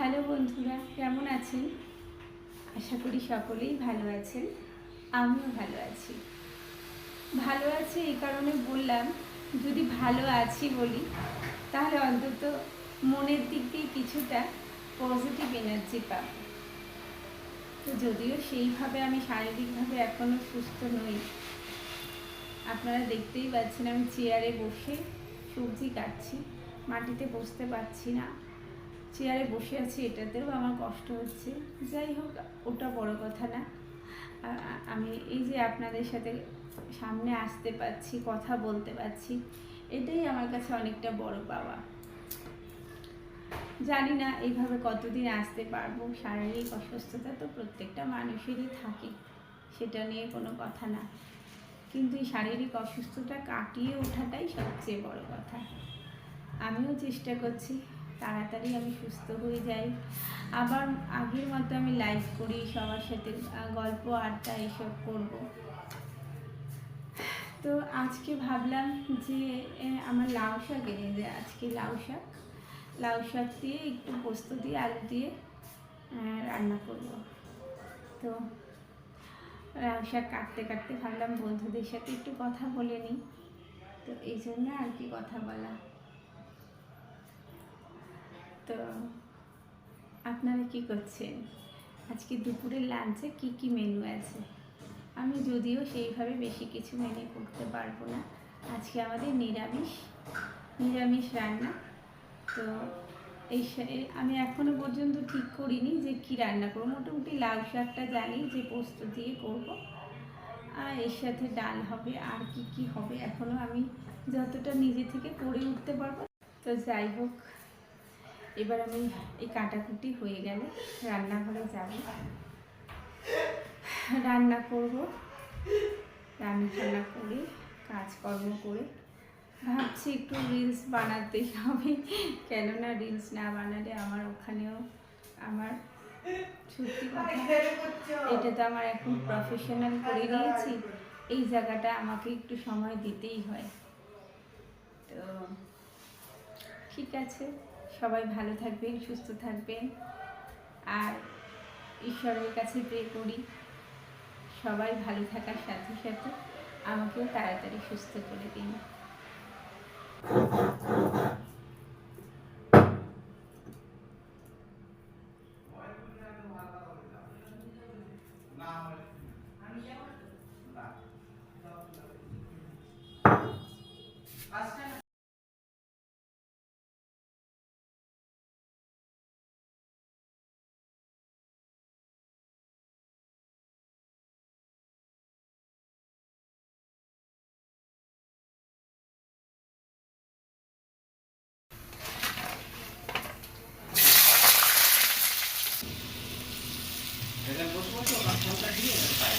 Hello বন্ধুরা, কেমন আছেন? আশা করি সকলেই ভালো আছেন। আমিও ভালো আছি। ভালো আছি এই কারণে বললাম, যদি ভালো আছি বলি, তাহলে অন্তত মনের দিক দিয়ে কিছুটা পজিটিভ এনার্জি পাবো। তো যদিও সেইভাবে আমি শারীরিকভাবে এখনও সুস্থ নই, আপনারা দেখতেই পাচ্ছেন আমি চেয়ারে বসে সবজি কাটছি, মাটিতে বসতে পারছি না। চেয়ারে বসে আছি, এটাতেও আমার কষ্ট হচ্ছে। যাই হোক, ওটা বড় কথা না। আমি এই যে আপনাদের সাথে সামনে আসতে পারছি, কথা বলতে পারছি, এটাই আমার কাছে অনেকটা বড় পাওয়া। জানি না এইভাবে কতদিন আসতে পারব। শারীরিক অসুস্থতা তো প্রত্যেকটা মানুষেরই থাকে, সেটা নিয়ে কোনো কথা না। কিন্তু এই শারীরিক অসুস্থতা কাটিয়ে ওঠাটাই সবচেয়ে বড় কথা। আমিও চেষ্টা করছি তাড়াতাড়ি আমি সুস্থ হয়ে যাই। আবার আগের মতো আমি লাইভ করি, সবার সাথে গল্প, আড্ডা এসব করব। তো আজকে ভাবলাম যে আমার লাউ শাক এনে যে আজকে লাউ শাক। লাউ শাক দিয়ে একটু পোস্ত দিয়ে, আলু দিয়ে রান্না করব। তো লাউ শাক কাটতে কাটতে ভাবলাম বন্ধুদের সাথে একটু কথা বলে নিই। তো এই জন্য আর কি কথা বলা। তো আপনারা কি করছেন? আজকে দুপুরের লাঞ্চে কি কি মেনু আছে? আমি যদিও সেইভাবে বেশি কিছু মেনে করতে পারব না। আজকে আমাদের নিরামিষ নিরামিষ রান্না। তো এই আমি এখনও পর্যন্ত ঠিক করিনি যে কি রান্না করব। মোটামুটি লাউ শাকটা জানি যে পোস্ত দিয়ে করব। আর এর সাথে ডাল হবে। আর কি কি হবে এখনও আমি যতটা নিজে থেকে করে উঠতে পারব। তো যাই হোক এবার আমি এই কাটাকুটি হয়ে গেলে রান্নাঘরে যাব। রান্না করব। রান্না টান্না করে, কাজকর্ম করে। ভাবছি একটু রিলস বানাতেই হবে। কেননা রিলস না বানালে আমার ওখানেও আমার সত্যি কথা, এটা তো আমার এখন প্রফেশনাল করে নিয়েছি এই জায়গাটা আমাকে একটু সময় দিতেই হয়। তো ঠিক আছে। সবাই ভালো থাকবেন, সুস্থ থাকবেন। আর ঈশ্বরের কাছে প্রে করি, সবাই ভালো থাকার সাথে সাথে আমাকেও তাড়াতাড়ি সুস্থ করে দিন। over here.